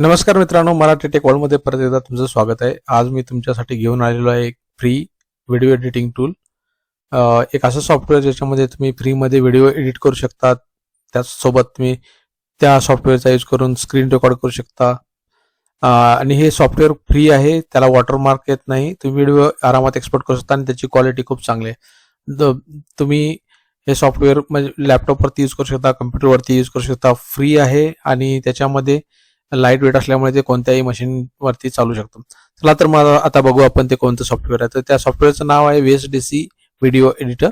नमस्कार मित्रांनो मराठी टेक वर्ल्डमध्ये परत एकदा तुमचं स्वागत आहे. आज मी तुमच्यासाठी घेऊन आलेलो आहे एक फ्री व्हिडिओ एडिटिंग टूल एक असं सॉफ्टवेअर ज्याच्यामध्ये तुम्ही फ्रीमध्ये व्हिडिओ एडिट करू शकता. त्याचसोबत तुम्ही त्या सॉफ्टवेअरचा यूज करून स्क्रीन रेकॉर्ड करू शकता. आणि हे सॉफ्टवेअर फ्री आहे त्याला वॉटरमार्क येत नाही. तुम्ही व्हिडिओ आरामात एक्सपोर्ट करू शकता आणि त्याची क्वालिटी खूप चांगली आहे. तुम्ही हे सॉफ्टवेअर म्हणजे लॅपटॉपवरती यूज करू शकता कम्प्युटरवरती यूज करू शकता. फ्री आहे आणि त्याच्यामध्ये लाइट वेट असल्यामुळे ते कोणत्याही मशीनवरती चालू शकतं. चला तर मग आता बघू आपण ते कोणतं सॉफ्टवेअर आहे. तर त्या सॉफ्टवेअरचं नाव आहे V S D C video editor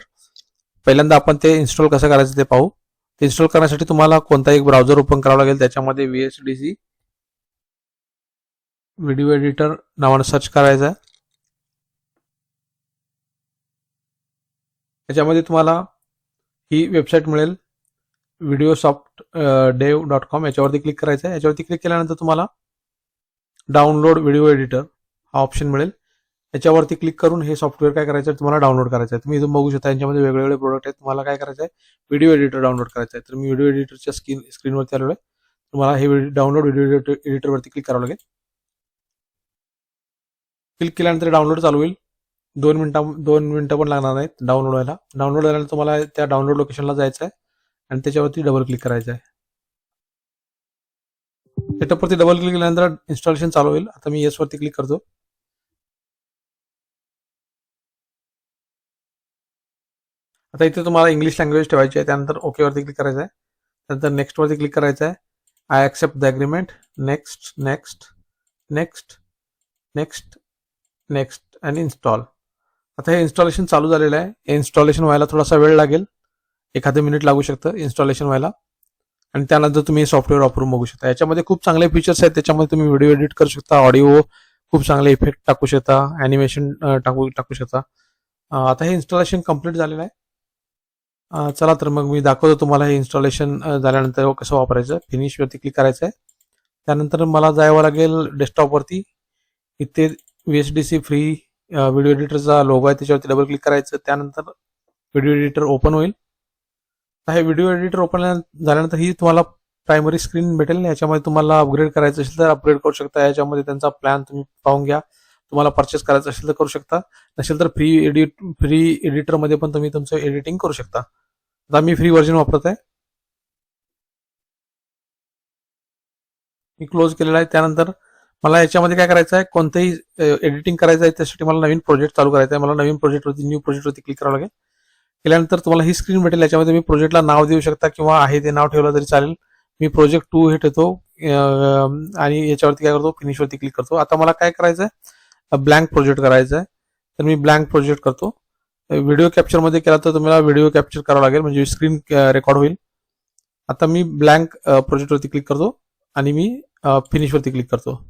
पहिल्यांदा आपण ते इन्स्टॉल कसं करायचं ते पाहू. ते इन्स्टॉल करण्यासाठी तुम्हाला कोणता एक ब्राउझर ओपन करावा लागेल. त्याच्यामध्ये V S D C video editor नावानं सर्च करायचं आहे. त्याच्यामध्ये तुम्हाला ही वेबसाईट मिळेल. Video soft dev dot com याच्यावरती क्लिक करायचं आहे याच्यावरती क्लिक केल्यानंतर तुम्हाला डाउनलोड व्हिडिओ एडिटर हा ऑप्शन मिळेल. याच्यावरती क्लिक करून हे सॉफ्टवेअर काय करायचं आहे तुम्हाला डाउनलोड करायचं आहे तुम्ही इथून बघू शकता यांच्यामध्ये वेगवेगळे प्रोडक्ट आहेत. तुम्हाला काय करायचं आहे व्हिडिओ एडिटर डाउनलोड करायचं आहे तर मी व्हिडिओ एडिटरच्या स्क्रीन स्क्रीनवरती आलेलो आहे. तुम्हाला हे डाउनलोड व्हिडिओ एडिटरवरती क्लिक करावं लागेल. क्लिक केल्यानंतर डाउनलोड चालू होईल. दोन मिनिटा दोन मिनिटं पण लागणार नाहीत डाउनलोड व्हायला. डाउनलोड झाल्यानंतर तुम्हाला त्या डाउनलोड लोकेशनला जायचं आहे आणि त्याच्यावरती डबल क्लिक करायचं आहे सेटअपवरती डबल क्लिक केल्यानंतर इन्स्टॉलेशन चालू होईल. आता मी येस वरती क्लिक करतो. आता इथे तुम्हाला इंग्लिश लँग्वेज ठेवायची आहे. त्यानंतर ओके वरती क्लिक करायचं आहे त्यानंतर नेक्स्ट वरती क्लिक करायचं आहे I accept the agreement next next next next next आणि इन्स्टॉल आता हे इन्स्टॉलेशन चालू झालेलं आहे. इन्स्टॉलेशन व्हायला थोडासा वेळ लागेल. एखादं मिनिट लागू शकतं इन्स्टॉलेशन व्हायला. आणि त्यानंतर तुम्ही सॉफ्टवेअर वापरून बघू शकता. याच्यामध्ये खूप चांगले फीचर्स आहेत. त्याच्यामध्ये तुम्ही व्हिडिओ एडिट करू शकता ऑडिओ खूप चांगले इफेक्ट टाकू शकता अॅनिमेशन टाकू टाकू शकता. आता हे इन्स्टॉलेशन कंप्लीट झालेलं आहे. चला तर मग मी दाखवतो तुम्हाला हे इन्स्टॉलेशन झाल्यानंतर कसं वापरायचं. फिनिशवरती क्लिक करायचं आहे त्यानंतर मला जावं लागेल डेस्कटॉपवरती इथे V S D C free video एडिटरचा logo आहे त्याच्यावरती डबल क्लिक करायचं. त्यानंतर व्हिडिओ एडिटर ओपन होईल. हे व्हिडिओ एडिटर ओपन झाल्यानंतर ही तुम्हाला प्रायमरी स्क्रीन भेटेल याच्यामध्ये तुम्हाला अपग्रेड करायचं असेल तर अपग्रेड करू शकता. याच्यामध्ये त्यांचा प्लॅन तुम्ही पाहून घ्या. तुम्हाला परचेस करायचं असेल तर करू शकता. नसेल तर फ्री एडिट फ्री एडिटरमध्ये पण तुम्ही तुमचं एडिटिंग करू शकता. आता मी फ्री व्हर्जन वापरत आहे. मी क्लोज केलेला आहे. त्यानंतर मला याच्यामध्ये काय करायचं आहे? कोणतंही एडिटिंग करायचं आहे त्यासाठी मला नवीन प्रोजेक्ट चालू करायचा आहे. मला नवीन प्रोजेक्टवरती न्यू प्रोजेक्टवरती क्लिक करावं लागेल. केल्यानंतर तुम्हाला ही स्क्रीन भेटेल. याच्यामध्ये तुम्ही प्रोजेक्टला नाव देऊ शकता किंवा आहे ते नाव ठेवलं तरी चालेल. मी प्रोजेक्ट टू हे ठेवतो. आणि याच्यावरती काय करतो? फिनिशवरती क्लिक करतो. आता मला काय करायचं आहे? ब्लँक प्रोजेक्ट करायचं आहे. तर मी ब्लँक प्रोजेक्ट करतो. व्हिडिओ कॅप्चरमध्ये केला तर तुम्हाला व्हिडिओ कॅप्चर करावं लागेल. म्हणजे स्क्रीन रेकॉर्ड होईल. आता मी ब्लँक प्रोजेक्टवरती क्लिक करतो. आणि मी फिनिशवरती क्लिक करतो.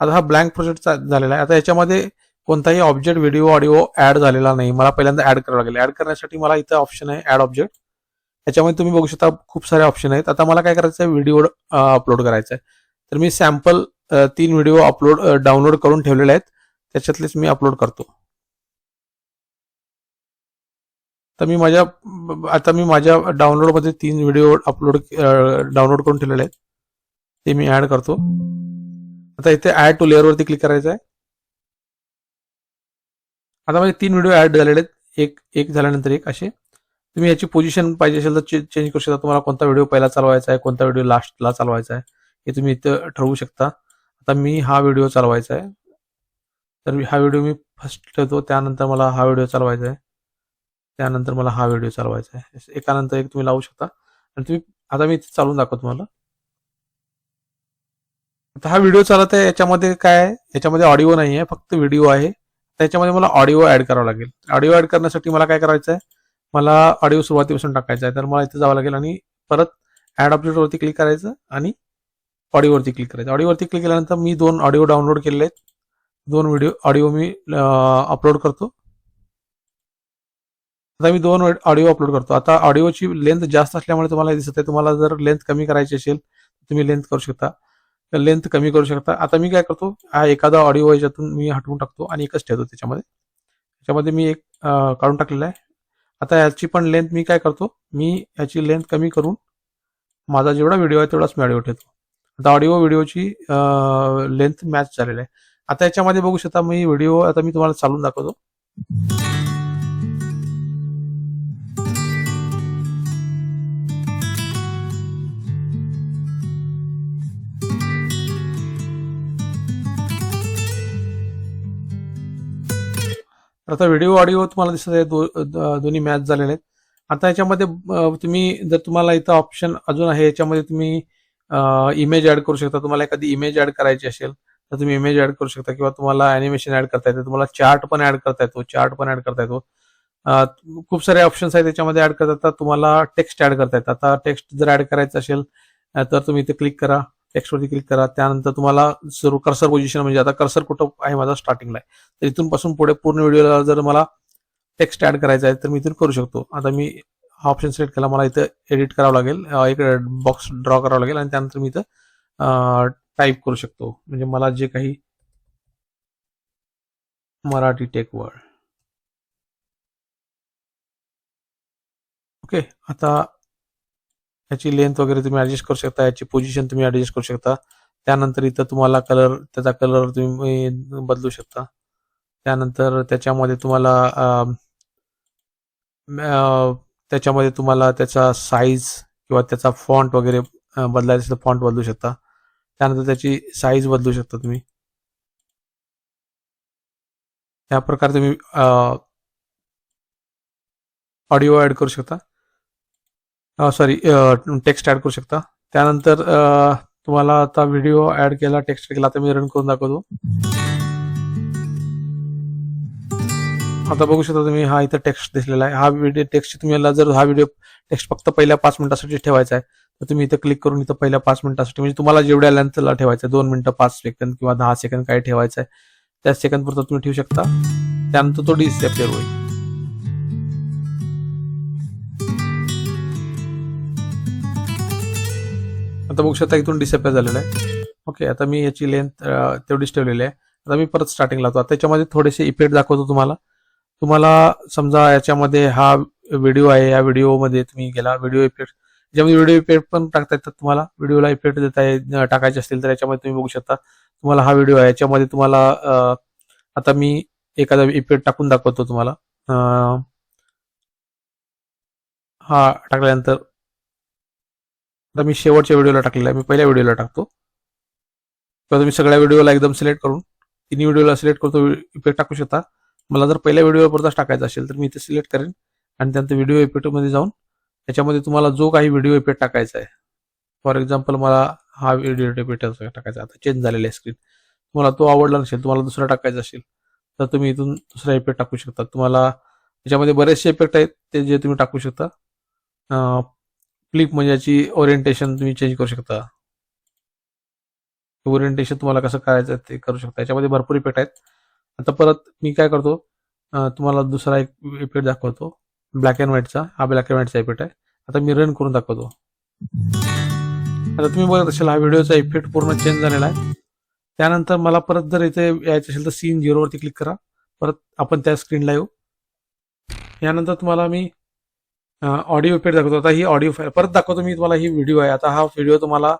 आता हा ब्लँक प्रोजेक्ट झालेला आहे. आता याच्यामध्ये कोणताही ऑब्जेक्ट व्हिडिओ ऑडिओ ऍड झालेला नाही. मला पहिल्यांदा ऍड करावं लागेल. ऍड करण्यासाठी मला इथं ऑप्शन आहे ऍड ऑब्जेक्ट याच्यामध्ये तुम्ही बघू शकता खूप सारे ऑप्शन आहेत. आता मला काय करायचं आहे व्हिडिओ अपलोड करायचा आहे. तर मी सॅम्पल तीन व्हिडिओ अपलोड डाउनलोड करून ठेवलेले आहेत. त्याच्यातलेच मी अपलोड करतो. तर मी माझ्या आता मी माझ्या डाउनलोडमध्ये तीन व्हिडिओ अपलोड डाउनलोड करून ठेवलेले आहेत. ते मी ऍड करतो. आता इथे ऍड टू लेअरवरती क्लिक करायचं आहे. आता माझे तीन व्हिडिओ ऍड झालेले आहेत. एक एक झाल्यानंतर एक असे. तुम्ही याची पोझिशन पाहिजे असेल तर चेंज करू शकता. तुम्हाला कोणता व्हिडिओ पहिला चालवायचा आहे कोणता व्हिडिओ लास्टला चालवायचा आहे हे तुम्ही इथं ठरवू शकता. आता मी हा व्हिडिओ चालवायचा आहे. तर मी हा व्हिडिओ मी फर्स्ट ठेवतो. त्यानंतर मला हा व्हिडिओ चालवायचा आहे. त्यानंतर मला हा व्हिडिओ चालवायचा आहे. एकानंतर एक तुम्ही लावू शकता. आणि तुम्ही आता मी इथे चालून दाखवतो तुम्हाला. आता हा व्हिडिओ चालत आहे याच्यामध्ये काय आहे? याच्यामध्ये ऑडिओ नाही आहे फक्त व्हिडिओ आहे. त्याच्यामध्ये मला ऑडिओ ऍड करावा लागेल. ऑडिओ ऍड करण्यासाठी मला काय करायचं आहे मला ऑडिओ सुरुवातीपासून टाकायचा आहे तर मला इथे जावं लागेल आणि परत ऍड वरती क्लिक करायचं आणि ऑडिओवरती क्लिक करायचं. ऑडिओवरती क्लिक केल्यानंतर मी दोन ऑडिओ डाउनलोड केलेले आहेत. दोन व्हिडिओ ऑडिओ मी अपलोड करतो. आता मी दोन ऑडिओ अपलोड करतो. आता ऑडिओची लेंथ जास्त असल्यामुळे तुम्हाला हे दिसत आहे. तुम्हाला जर लेंथ कमी करायची असेल तुम्ही लेंथ करू शकता. लेंथ कमी करू शकता. आता मी काय करतो हा एखादा ऑडिओ याच्यातून मी हटवून टाकतो आणि एकच ठेवतो त्याच्यामध्ये. त्याच्यामध्ये मी एक काढून टाकलेला आहे. आता याची पण लेंथ मी काय करतो मी याची लेंथ कमी करून माझा जेवढा व्हिडिओ आहे तेवढाच मी ऑडिओ ठेवतो. आता ऑडिओ व्हिडिओची लेंथ मॅच झालेली आहे. आता याच्यामध्ये बघू शकता मी व्हिडिओ आता मी तुम्हाला चालून दाखवतो. तर आता व्हिडिओ ऑडिओ तुम्हाला दिसत आहे दो, दोन्ही मॅच झालेले आहेत. आता याच्यामध्ये तुम्ही जर तुम्हाला इथं ऑप्शन अजून आहे याच्यामध्ये तुम्ही इमेज ऍड करू शकता. तुम्हाला एखादी इमेज ऍड करायची असेल तर तुम्ही इमेज ऍड करू शकता. किंवा तुम्हाला अॅनिमेशन ऍड करता येते तुम्हाला चार्ट पण ऍड करता येतो चार्ट पण ऍड करता येतो. खूप सारे ऑप्शन्स आहेत त्याच्यामध्ये ऍड करता येतात. तुम्हाला टेक्स्ट ऍड करता येतात. आता टेक्स्ट जर ऍड करायचं असेल तर तुम्ही इथे क्लिक करा. टेक्स्टवरती क्लिक करा. त्यानंतर तुम्हाला सर्व कर्सर पोझिशन म्हणजे आता कर्सर कुठं आहे माझा स्टार्टिंगला आहे. तर इथून पासून पुढे पूर्ण व्हिडिओला जर मला टेक्स्ट ऍड करायचा आहे तर मी इथून करू शकतो. आता मी हा ऑप्शन सिलेक्ट केला मला इथं एडिट करावं लागेल. एक बॉक्स ड्रॉ करावं लागेल आणि त्यानंतर मी इथं टाईप करू शकतो. म्हणजे मला जे काही मराठी टेक वर्ड ओके आता याची लेंथ वगैरे तुम्ही ऍडजस्ट करू शकता याची पोझिशन तुम्ही ऍडजस्ट करू शकता. त्यानंतर इथं तुम्हाला कलर त्याचा कलर तुम्ही बदलू शकता. त्यानंतर त्याच्यामध्ये तुम्हाला त्याच्यामध्ये तुम्हाला त्याचा साईज किंवा त्याचा फॉन्ट वगैरे बदलायचं असेल तर फॉन्ट बदलू शकता. त्यानंतर त्याची साईज बदलू शकता तुम्ही. त्या प्रकारे तुम्ही ऑडिओ ऍड करू शकता. सॉरी टेक्स्ट ऍड करू शकता. त्यानंतर तुम्हाला आता व्हिडिओ ऍड केला टेक्स्ट केला आता मी रन करून दाखवतो. आता बघू शकता तुम्ही हा इथं टेक्स्ट दिसलेला आहे. हा व्हिडिओ टेक्स्ट तुम्हाला जर हा व्हिडिओ टेक्स्ट फक्त पहिल्या पाच मिनिटासाठी ठेवायचा आहे तर तुम्ही इथं क्लिक करून इथं पहिल्या पाच मिनिटासाठी म्हणजे तुम्हाला जेवढ्या लेंथला ठेवायचं आहे दोन मिनिटं पाच सेकंद किंवा दहा सेकंद काय ठेवायचं आहे त्या सेकंद पुरतं तुम्ही ठेवू शकता. त्यानंतर तो डिसअपिअर होईल. आता बघू शकता इथून डिसेप्ले झालेलं आहे. ओके आता मी याची लेंथ तेवढीच ठेवलेली आहे. आता मी परत स्टार्टिंग लावतो. आता त्याच्यामध्ये थोडेसे इफेक्ट दाखवतो तुम्हाला. तुम्हाला समजा याच्यामध्ये हा व्हिडिओ आहे या व्हिडिओमध्ये तुम्ही गेला व्हिडिओ इफेक्ट ज्यामध्ये व्हिडिओ इफेक्ट पण टाकता येतात तुम्हाला. व्हिडिओला इफेक्ट देता टाकायचे असतील तर याच्यामध्ये तुम्ही बघू शकता. तुम्हाला हा व्हिडिओ आहे. याच्यामध्ये तुम्हाला आता मी एखादा इफेक्ट टाकून दाखवतो तुम्हाला. हा टाकल्यानंतर आता मी शेवटच्या व्हिडिओला टाकलेला आहे. मी पहिल्या व्हिडिओला टाकतो. किंवा तुम्ही सगळ्या व्हिडिओला एकदम सिलेक्ट करून तिन्ही व्हिडिओला सिलेक्ट करतो इफेक्ट टाकू शकता. मला जर पहिल्या व्हिडिओ टाकायचा असेल तर मी इथे सिलेक्ट करेन आणि त्यानंतर व्हिडिओ इफेक्टमध्ये जाऊन त्याच्यामध्ये तुम्हाला जो काही व्हिडिओ इफेक्ट टाकायचा आहे. फॉर एक्झाम्पल मला हा व्हिडिओ इफेक्ट टाकायचा आता चेंज झालेला आहे स्क्रीन तुम्हाला तो आवडला नसेल तुम्हाला दुसरा टाकायचा असेल तर तुम्ही इथून दुसरा इफेक्ट टाकू शकता. तुम्हाला त्याच्यामध्ये बरेचसे इफेक्ट आहेत ते जे तुम्ही टाकू शकता. फ्लिप म्हणजे याची ओरिएंटेशन तुम्ही चेंज करू शकता. ओरिएंटेशन तुम्हाला कसं करायचं ते करू शकता. याच्यामध्ये भरपूर इफेक्ट आहेत. आता परत मी काय करतो तुम्हाला दुसरा एक इफेक्ट दाखवतो. ब्लॅक अँड व्हाईटचा हा ब्लॅक अँड व्हाईटचा इफेक्ट आहे. आता मी रन करून दाखवतो. आता तुम्ही बघत असेल हा व्हिडिओचा इफेक्ट पूर्ण चेंज झालेला आहे. त्यानंतर मला परत जर इथे यायचं असेल तर सीन झिरोवरती क्लिक करा. परत आपण त्या स्क्रीनला येऊ. यानंतर तुम्हाला मी ऑडिओ पेड दाखवतो. आता ही ऑडिओ फाईल परत दाखवतो मी तुम्हाला ही व्हिडिओ आहे. आता हा व्हिडिओ तुम्हाला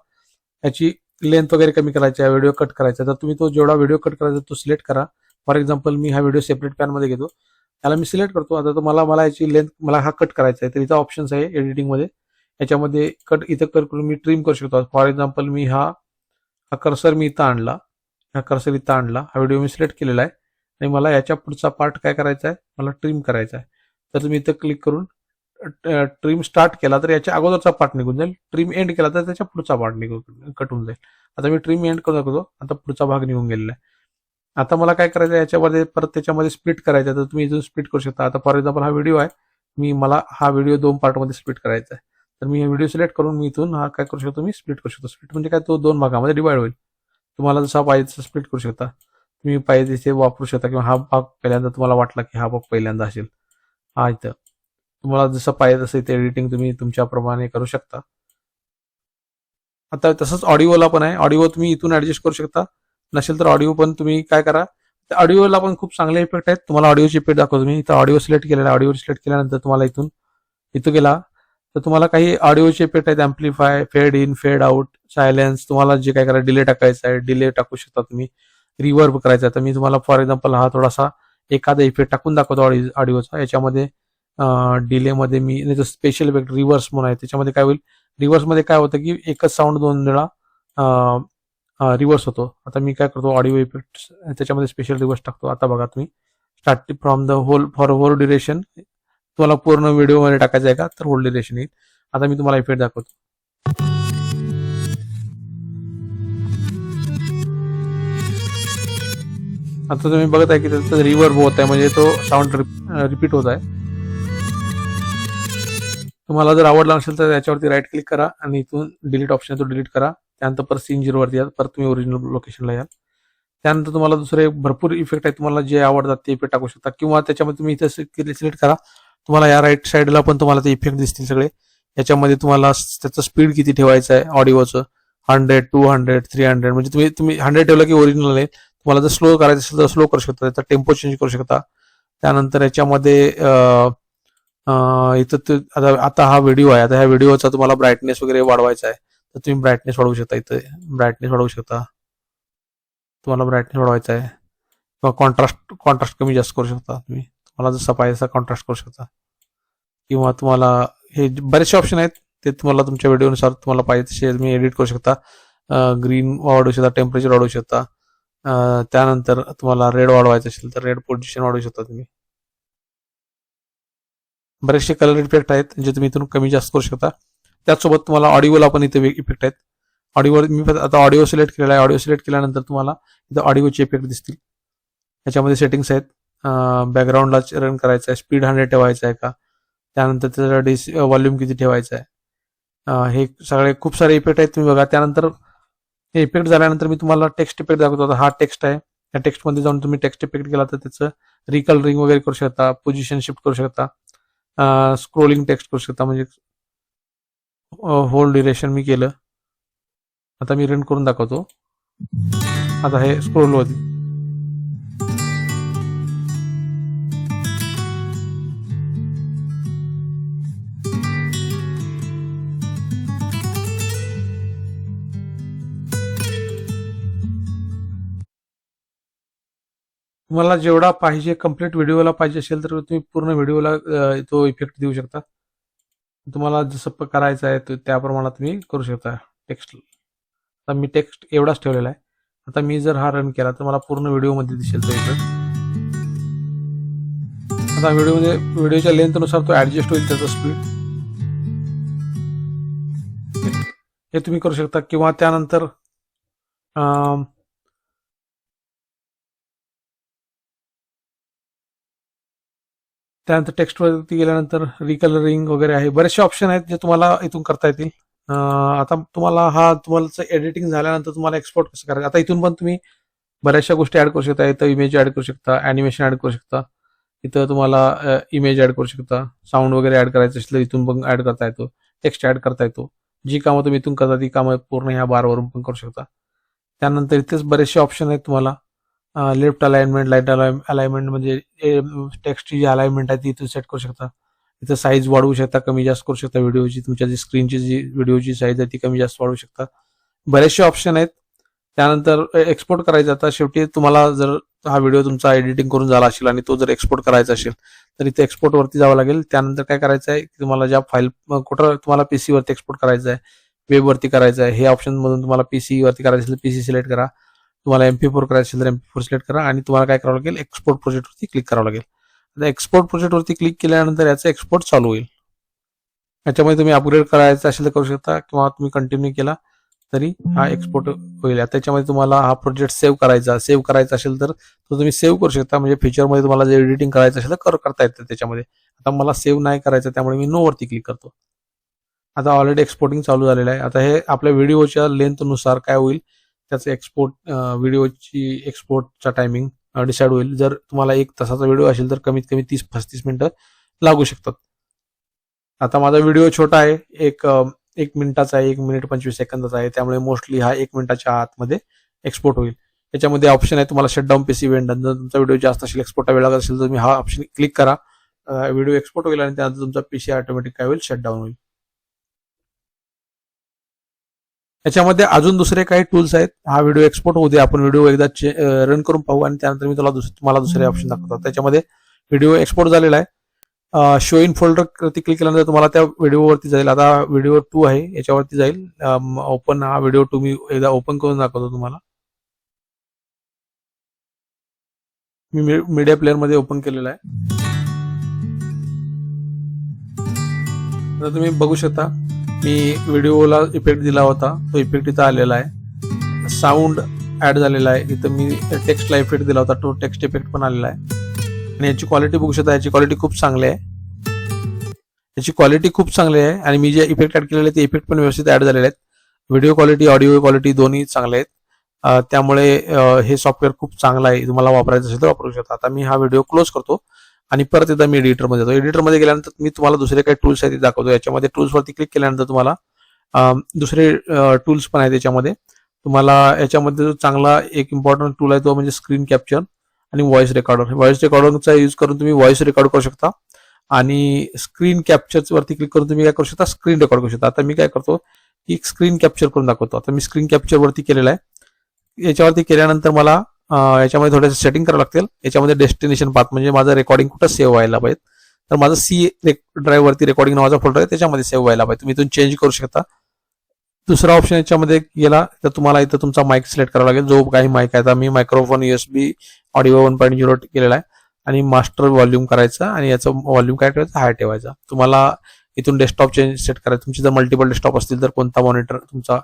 याची लेंथ वगैरे कमी करायची आहे व्हिडिओ कट करायचा आहे. तर तुम्ही तो जेवढा व्हिडिओ कट करायचा तो सिलेक्ट करा. फॉर एक्झाम्पल मी हा व्हिडिओ सेपरेट पॅनमध्ये घेतो. त्याला मी सिलेक्ट करतो. आता तुम्हाला मला याची लेंथ मला हा कट करायचा आहे. तर इथं ऑप्शन्स आहे एडिटिंगमध्ये याच्यामध्ये कट इथं कट करून मी ट्रिम करू शकतो. फॉर एक्झाम्पल मी हा हा कर्सर मी इथं आणला. हा कर्सर इथं आणला. हा व्हिडिओ मी सिलेक्ट केलेला आहे. आणि मला याच्या पुढचा पार्ट काय करायचा आहे? मला ट्रिम करायचा आहे. तर तुम्ही इथं क्लिक करून ट्रिम स्टार्ट केला तर याच्या अगोदरचा पार्ट निघून जाईल. ट्रिम एंड केला तर त्याच्या पुढचा पार्ट निघून कटून जाईल. आता मी ट्रिम एंड करू शकतो आता पुढचा भाग निघून गेलेला आहे. आता मला काय करायचं आहे याच्यामध्ये परत त्याच्यामध्ये स्प्लिट करायचं आहे. तर तुम्ही इथून स्प्लिट करू शकता. आता फॉर एक्झाम्पल हा व्हिडिओ आहे. मी मला हा व्हिडिओ दोन पार्टमध्ये स्प्लिट करायचा आहे. तर मी व्हिडिओ सिलेक्ट करून मी इथून हा काय करू शकतो मी स्प्लिट करू शकतो. स्प्लिट म्हणजे काय? तो दोन भागामध्ये डिवाइड होईल. तुम्हाला जसा पाहिजे तसा स्प्लिट करू शकता. तुम्ही पाहिजे ते वापरू शकता किंवा हा भाग पहिल्यांदा तुम्हाला वाटला की हा भाग पहिल्यांदा असेल. हा इथं. तुम्हाला जसं पाहिजे तसं ते एडिटिंग तुम्ही तुमच्याप्रमाणे करू शकता. आता तसंच ऑडिओला पण आहे. ऑडिओ तुम्ही इथून ऍडजस्ट करू शकता. नसेल तर ऑडिओ पण तुम्ही काय करा. ऑडिओला पण खूप चांगले इफेक्ट आहेत. तुम्हाला ऑडिओचे इफेक्ट दाखवतो मी. इथं ऑडिओ सिलेक्ट केलेला ऑडिओ सिलेक्ट केल्यानंतर तुम्हाला इथून इथं गेला. तर तुम्हाला काही ऑडिओचे इफेक्ट आहेत. Amplify fade in fade out silence तुम्हाला जे काय करा डिले टाकायचा आहे. डिले टाकू शकता तुम्ही. रिवर्ब करायचा आहे. तर मी तुम्हाला फॉर एक्झाम्पल हा थोडासा एखादा इफेक्ट टाकून दाखवतो ऑडिओचा याच्यामध्ये डिलेमध्ये मी नाही तर स्पेशल इफेक्ट रिव्हर्स म्हणून आहे. त्याच्यामध्ये काय होईल रिव्हर्समध्ये काय होतं की एकच साऊंड दोन वेळा रिव्हर्स होतो. आता मी काय करतो ऑडिओ इफेक्ट त्याच्यामध्ये स्पेशल रिव्हर्स टाकतो. आता बघा तुम्ही start from the whole for whole duration तुम्हाला पूर्ण व्हिडिओमध्ये टाकायचं आहे का? तर होल ड्युरेशन येईल. आता मी तुम्हाला इफेक्ट दाखवतो. आता तुम्ही बघत आहे की त्याचा रिव्हर्ब होत आहे. म्हणजे तो साऊंड रिपीट होत आहे. तुम्हाला जर आवडला नसेल तर याच्यावरती राईट क्लिक करा आणि इथून डिलीट ऑप्शन तो डिलीट करा. त्यानंतर परत सीन झिरोवरती या परत तुम्ही ओरिजिनल लोकेशनला या. त्यानंतर तुम्हाला दुसरे भरपूर इफेक्ट आहेत. तुम्हाला जे आवडतात ते इफेक्ट टाकू शकता. किंवा त्याच्यामध्ये तुम्ही इथे सिलेक्ट करा. तुम्हाला या राईट साईडला पण तुम्हाला ते इफेक्ट दिसतील सगळे. याच्यामध्ये तुम्हाला त्याचं स्पीड किती ठेवायचं आहे ऑडिओचं hundred two hundred three hundred म्हणजे तुम्ही तुम्ही हंड्रेड ठेवलं की ओरिजिनल आहे. तुम्हाला जर स्लो करायचं असेल तर स्लो करू शकता. त्याचा टेम्पो चेंज करू शकता. त्यानंतर याच्यामध्ये अं, इथं ते- आता आता हा व्हिडिओ आहे. आता ह्या व्हिडिओचा तुम्हाला ब्राईटनेस वगैरे वाढवायचा आहे. तर तुम्ही ब्राईटनेस वाढवू शकता इथे. ब्राईटनेस वाढवू शकता. तुम्हाला ब्राईटनेस वाढवायचा आहे. किंवा कॉन्ट्रास्ट कॉन्ट्रास्ट कमी जास्त करू शकता तुम्ही. तुम्हाला जसा पाहिजे तसा कॉन्ट्रास्ट करू शकता. किंवा तुम्हाला हे जे बरेचसे ऑप्शन आहेत. ते तुम्हाला तुमच्या व्हिडिओनुसार तुम्हाला पाहिजे तसे तुम्ही एडिट करू शकता. ग्रीन वाढवू शकता टेम्परेचर वाढवू शकता. त्यानंतर तुम्हाला रेड वाढवायचं असेल तर रेड पोझिशन वाढवू शकता तुम्ही. बरेचसे कलर इफेक्ट आहेत जे तुम्ही इथून कमी जास्त करू शकता. त्याचसोबत तुम्हाला ऑडिओला पण इथे इफेक्ट आहेत. ऑडिओ मी फक्त आता ऑडिओ सिलेक्ट केलेला आहे. ऑडिओ सिलेक्ट केल्यानंतर तुम्हाला इथं ऑडिओचे इफेक्ट दिसतील. याच्यामध्ये सेटिंग्स आहेत. बॅकग्राऊंडला रन करायचं आहे. स्पीड हंड्रेड ठेवायचं आहे का? त्यानंतर त्याचा डिस व्हॉल्यूम किती ठेवायचा आहे? हे सगळे खूप सारे इफेक्ट आहेत तुम्ही बघा. त्यानंतर हे इफेक्ट झाल्यानंतर मी तुम्हाला टेक्स्ट इफेक्ट दाखवतो. आता हा टेक्स्ट आहे. या टेक्स्टमध्ये जाऊन तुम्ही टेक्स्ट इफेक्ट केला तर त्याचं रिकलरिंग वगैरे करू शकता. पोझिशन शिफ्ट करू शकता. स्क्रोलिंग टेक्स्ट करू शकता. म्हणजे होल ड्युरेशन मी केलं. आता मी रन करून दाखवतो. आता हे स्क्रोल वरती. तुम्हाला जेवढा पाहिजे कंप्लीट व्हिडिओला पाहिजे असेल तर तुम्ही पूर्ण व्हिडिओला तो इफेक्ट देऊ शकता. तुम्हाला जसं प- करायचं आहे तो त्याप्रमाणे तुम्ही करू शकता टेक्स्ट आता मी टेक्स्ट एवढाच ठेवलेला आहे. आता मी जर हा रन केला तर मला पूर्ण व्हिडिओमध्ये दिसेल तो इफेक्ट आता व्हिडिओमध्ये व्हिडिओच्या लेंथनुसार तो ऍडजस्ट होईल त्याचा स्पीड हे तुम्ही करू शकता. किंवा त्यानंतर त्यानंतर टेक्स्टवरती गेल्यानंतर रिकलरिंग वगैरे आहे. बरेचसे ऑप्शन आहेत जे तुम्हाला इथून करता येतील. आता तुम्हाला हा तुम्हाला एडिटिंग झाल्यानंतर तुम्हाला एक्सपोर्ट कसं करायचं? आता इथून पण तुम्ही बऱ्याचशा गोष्टी ऍड करू शकता. इथं इमेज ऍड करू शकता अॅनिमेशन ऍड करू शकता. इथं तुम्हाला इमेज ऍड करू शकता. साऊंड वगैरे ऍड करायचं असेल तर इथून पण ऍड करता येतो. टेक्स्ट ऍड करता येतो. जी कामं तुम्ही इथून करता ती कामं पूर्ण ह्या बारवरून पण करू शकता. त्यानंतर इथेच बरेचसे ऑप्शन आहेत तुम्हाला. लेफ्ट अलाइनमेंट लाइट अलाइनमेंट म्हणजे टेक्स्टची जी अलाइनमेंट आहे ती तुम्ही सेट करू शकता. इथं साईज वाढवू शकता कमी जास्त करू शकता व्हिडिओची तुमच्या जी स्क्रीनची जी व्हिडिओची साईज आहे ती कमी जास्त वाढवू शकता. बरेचसे ऑप्शन आहेत. त्यानंतर एक्सपोर्ट करायचं. आता शेवटी तुम्हाला जर हा व्हिडिओ तुमचा एडिटिंग करून झाला असेल आणि तो जर एक्सपोर्ट करायचा असेल तर इथे एक्सपोर्टवरती जावं लागेल. त्यानंतर काय करायचं आहे की तुम्हाला ज्या फाईल कुठं तुम्हाला पीसीवरती एक्सपोर्ट करायचं आहे वेबवरती करायचं आहे हे ऑप्शन मधून तुम्हाला पीसीवरती करायचं असेल पीसी सिलेक्ट करा. तुम्हाला एमपी फोर करायचं असेल तर एमपी फोर सिलेक्ट करा आणि तुम्हाला काय करावं लागेल? एक्सपोर्ट प्रोजेक्ट वरती क्लिक करावं लागेल. आता एक्सपोर्ट प्रोजेक्ट वरती क्लिक केल्यानंतर याचा एक्सपोर्ट चालू होईल. याच्यामध्ये तुम्ही अपग्रेड करायचं असेल तर करू शकता किंवा तुम्ही कंटिन्यू केला तरी हा एक्सपोर्ट होईल. त्याच्यामध्ये तुम्हाला हा प्रोजेक्ट सेव्ह करायचा सेव्ह करायचा असेल तर तो तुम्ही सेव्ह करू शकता. म्हणजे फीचरमध्ये तुम्हाला जे एडिटिंग करायचं असेल तर करता येतं त्याच्यामध्ये. आता मला सेव्ह नाही करायचं त्यामुळे मी नो वरती क्लिक करतो. आता ऑलरेडी एक्सपोर्टिंग चालू झालेलं आहे. आता हे आपल्या व्हिडिओच्या लेंथनुसार काय होईल? त्याचं एक्सपोर्ट व्हिडिओची एक्सपोर्टचा टायमिंग डिसाईड होईल. जर तुम्हाला एक तासाचा व्हिडिओ असेल तर कमीत कमी तीस पस्तीस मिनिटं लागू शकतात. आता माझा व्हिडिओ छोटा आहे. एक एक मिनिटाचा आहे एक मिनिट पंचवीस सेकंदाचा आहे. त्यामुळे मोस्टली हा एक मिनिटाच्या आतमध्ये एक्सपोर्ट होईल. त्याच्यामध्ये ऑप्शन आहे तुम्हाला शटडाऊन पीसी वेंड जर तुमचा व्हिडिओ जास्त असेल एक्सपोर्ट वेळ लागत असेल तर तुम्ही हा ऑप्शन क्लिक करा. व्हिडिओ एक्सपोर्ट होईल आणि त्यानंतर तुमचा पीसी ऑटोमॅटिक काय होईल? शटडाऊन होईल. याच्यामध्ये अजून दुसरे काही टूल्स आहेत. हा व्हिडिओ एक्सपोर्ट होऊ दे. आपण व्हिडिओ एकदा रन करून पाहू आणि त्यानंतर मी तुला तुम्हाला दुसरे ऑप्शन दाखवतो. त्याच्यामध्ये व्हिडिओ एक्सपोर्ट झालेला आहे. शो इन फोल्डर वरती क्लिक केल्यानंतर तुम्हाला त्या व्हिडिओवरती जाईल. आता व्हिडिओ टू आहे. याच्यावरती जाईल. ओपन हा व्हिडिओ टू मी एकदा ओपन करून दाखवतो तुम्हाला. मी मीडिया प्लेअरमध्ये ओपन केलेला आहे. तुम्ही बघू शकता. मी व्हिडिओला इफेक्ट दिला होता. तो इफेक्ट इथं आलेला आहे. साऊंड ॲड झालेला आहे. इथं मी टेक्स्टला इफेक्ट दिला होता. तो टेक्स्ट इफेक्ट पण आलेला आहे. आणि याची क्वालिटी बघू शकता. याची क्वालिटी खूप चांगली आहे. याची क्वालिटी खूप चांगली आहे. आणि मी जे इफेक्ट ॲड केलेले ते इफेक्ट पण व्यवस्थित ॲड झालेले आहेत. व्हिडिओ क्वालिटी ऑडिओ क्वालिटी दोन्ही चांगले आहेत. त्यामुळे हे सॉफ्टवेअर खूप चांगलं आहे. तुम्हाला वापरायचं असेल तर वापरू शकता. आता मी हा व्हिडिओ क्लोज करतो. आणि परत एकदा मी एडिटरमध्ये जातो. एडिटरमध्ये गेल्यानंतर मी तुम्हाला दुसरे काही टूल्स आहेत ते दाखवतो. याच्यामध्ये टूल्सवरती क्लिक केल्यानंतर तुम्हाला दुसरे टूल्स पण आहेत याच्यामध्ये. तुम्हाला याच्यामध्ये जो चांगला एक इम्पॉर्टंट टूल आहे तो म्हणजे स्क्रीन कॅप्चर आणि व्हॉइस रेकॉर्डर व्हॉइस रेकॉर्डरचा यूज करून तुम्ही व्हॉइस रेकॉर्ड करू शकता. आणि स्क्रीन कॅप्चर वरती क्लिक करून तुम्ही काय करू शकता? स्क्रीन रेकॉर्ड करू शकता. आता मी काय करतो की स्क्रीन कॅप्चर करून दाखवतो. आता मी स्क्रीन कॅप्चर वरती केलेलं आहे. याच्यावरती केल्यानंतर मला याच्यामध्ये थोडंसं सेटिंग करावं लागतील. याच्यामध्ये डेस्टिनेशन पाथ म्हणजे माझं रेकॉर्डिंग कुठं सेव्ह व्हायला पाहिजे. तर माझं सी ड्राईव्ह वरती रेकॉर्डिंग नावाचा फोल्डर आहे त्याच्यामध्ये सेव्ह व्हायला पाहिजे. तुम्ही इथून चेंज करू शकता. दुसरा ऑप्शन याच्यामध्ये गेला तर तुम्हाला इथं तुमचा माईक सिलेक्ट करावा लागेल. जो काही माईक आहे आता मी microphone USB audio one point zero केलेला आहे. आणि मास्टर व्हॉल्यूम करायचा आणि याचं व्हॉल्यूम काय ठेवायचं हाय ठेवायचा. तुम्हाला इथून डेस्कटॉप चेंज सेट करायचं. तुमचे जर मल्टिपल डेस्कटॉप असतील तर कोणता मॉनिटर तुमचा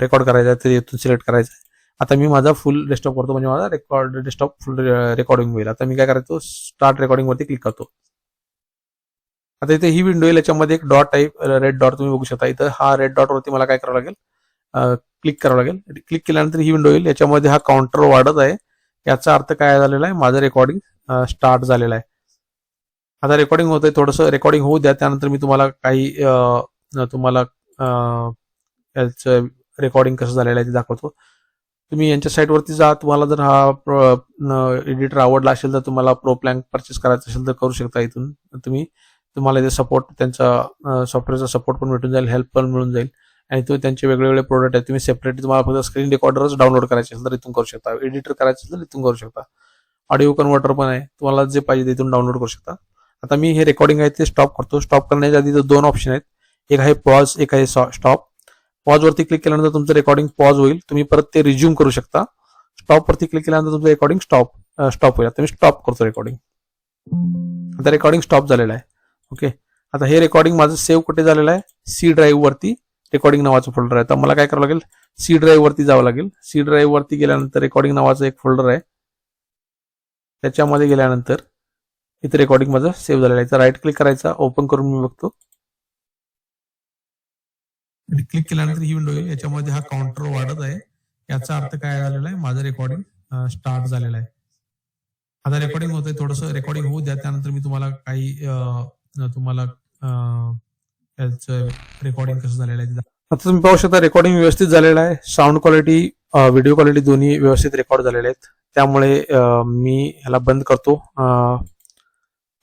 रेकॉर्ड करायचा आहे ते इथून सिलेक्ट करायचं आहे. आता मी माझा फुल डेस्कटॉप करतो म्हणजे माझा रेकॉर्ड डेस्कटॉप फुल रेकॉर्डिंग होईल. आता मी काय करायचो स्टार्ट रेकॉर्डिंग वरती क्लिक करतो. आता इथे ही विंडो येईल याच्यामध्ये एक डॉट टाईप रेड डॉट तुम्ही बघू शकता. इथं हा रेड डॉट वरती मला काय करावं लागेल क्लिक करावं लागेल. क्लिक केल्यानंतर ही विंडो येईल याच्यामध्ये हा काउंटर वाढत आहे. याचा अर्थ काय झालेला आहे माझं रेकॉर्डिंग स्टार्ट झालेलं आहे. आता रेकॉर्डिंग होत आहे थोडंसं रेकॉर्डिंग होऊ द्या. त्यानंतर मी तुम्हाला काही तुम्हाला याचं रेकॉर्डिंग कसं झालेलं आहे ते दाखवतो. तुम्ही यांच्या साईटवरती जा. तुम्हाला जर हा एडिटर आवडला असेल तर तुम्हाला प्रो प्लॅन परचेस करायचा असेल तर करू शकता इथून. तुम्ही तुम्हाला इथे सपोर्ट त्यांचा सॉफ्टवेअरचा सपोर्ट पण भेटून जाईल हेल्प पण मिळून जाईल. आणि तो त्यांचे वेगवेगळे प्रोडक्ट आहेत. तुम्ही सेपरेट तुम्हाला फक्त स्क्रीन रेकॉर्डरच डाउनलोड करायचे असेल तर इथून करू शकता. एडिटर करायचं असेल तर इथून करू शकता. ऑडिओ कन्व्हर्टर पण आहे. तुम्हाला जे पाहिजे ते डाउनलोड करू शकता. आता मी हे रेकॉर्डिंग आहे ते स्टॉप करतो. स्टॉप करण्याच्या आधी दोन ऑप्शन आहेत. एक आहे पॉज एक आहे स्टॉप पॉज वरती क्लिक केल्यानंतर तुमचं रेकॉर्डिंग पॉज होईल. तुम्ही परत ते रिझ्यूम करू शकता. स्टॉप वरती क्लिक केल्यानंतर तुमचं रेकॉर्डिंग स्टॉप स्टॉप होईल. आता मी स्टॉप करतो रेकॉर्डिंग आता रेकॉर्डिंग स्टॉप झालेलं आहे. ओके आता हे रेकॉर्डिंग माझं सेव्ह कुठे झालेलं आहे? सी ड्राईव्ह वरती रेकॉर्डिंग नावाचं फोल्डर आहे. तर मला काय करावं लागेल? सी ड्राईव्ह वरती जावं लागेल. सी ड्राईव्ह वरती गेल्यानंतर रेकॉर्डिंग नावाचं एक फोल्डर आहे. त्याच्यामध्ये गेल्यानंतर इथे रेकॉर्डिंग माझं सेव्ह झालेलं आहे. तर राईट क्लिक करायचा ओपन करून मी बघतो. क्लिक केल्यानंतर ही विंडो येईल याच्यामध्ये हा काउंटर वाढत आहे. याचा अर्थ काय झालेला आहे? माझं रेकॉर्डिंग स्टार्ट झालेलं आहे. आता रेकॉर्डिंग होतंय. थोडस थोडंसं रेकॉर्डिंग होऊ द्या. त्यानंतर मी तुम्हाला काही तुम्हाला रेकॉर्डिंग कसं झालेलं आहे आता तुम्ही पाहू शकता रेकॉर्डिंग व्यवस्थित झालेलं आहे. साऊंड क्वालिटी व्हिडिओ क्वालिटी दोन्ही व्यवस्थित रेकॉर्ड झालेले आहेत. त्यामुळे मी ह्याला बंद करतो.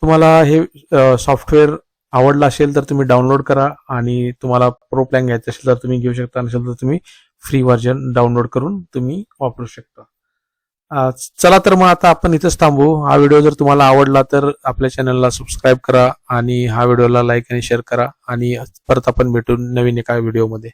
तुम्हाला हे सॉफ्टवेअर आवडलं असेल तर तुम्ही डाउनलोड करा आणि तुम्हाला प्रो प्लॅन घ्यायचं असेल तर तुम्ही घेऊ शकता नसेल तर तुम्ही फ्री व्हर्जन डाउनलोड करून तुम्ही वापरू शकता. चला तर मग आता आपण इथंच थांबू. हा व्हिडिओ जर तुम्हाला आवडला तर आपल्या चॅनलला सबस्क्राईब करा आणि हा व्हिडिओला लाईक आणि शेअर करा आणि परत आपण भेटू नवीन एका व्हिडिओमध्ये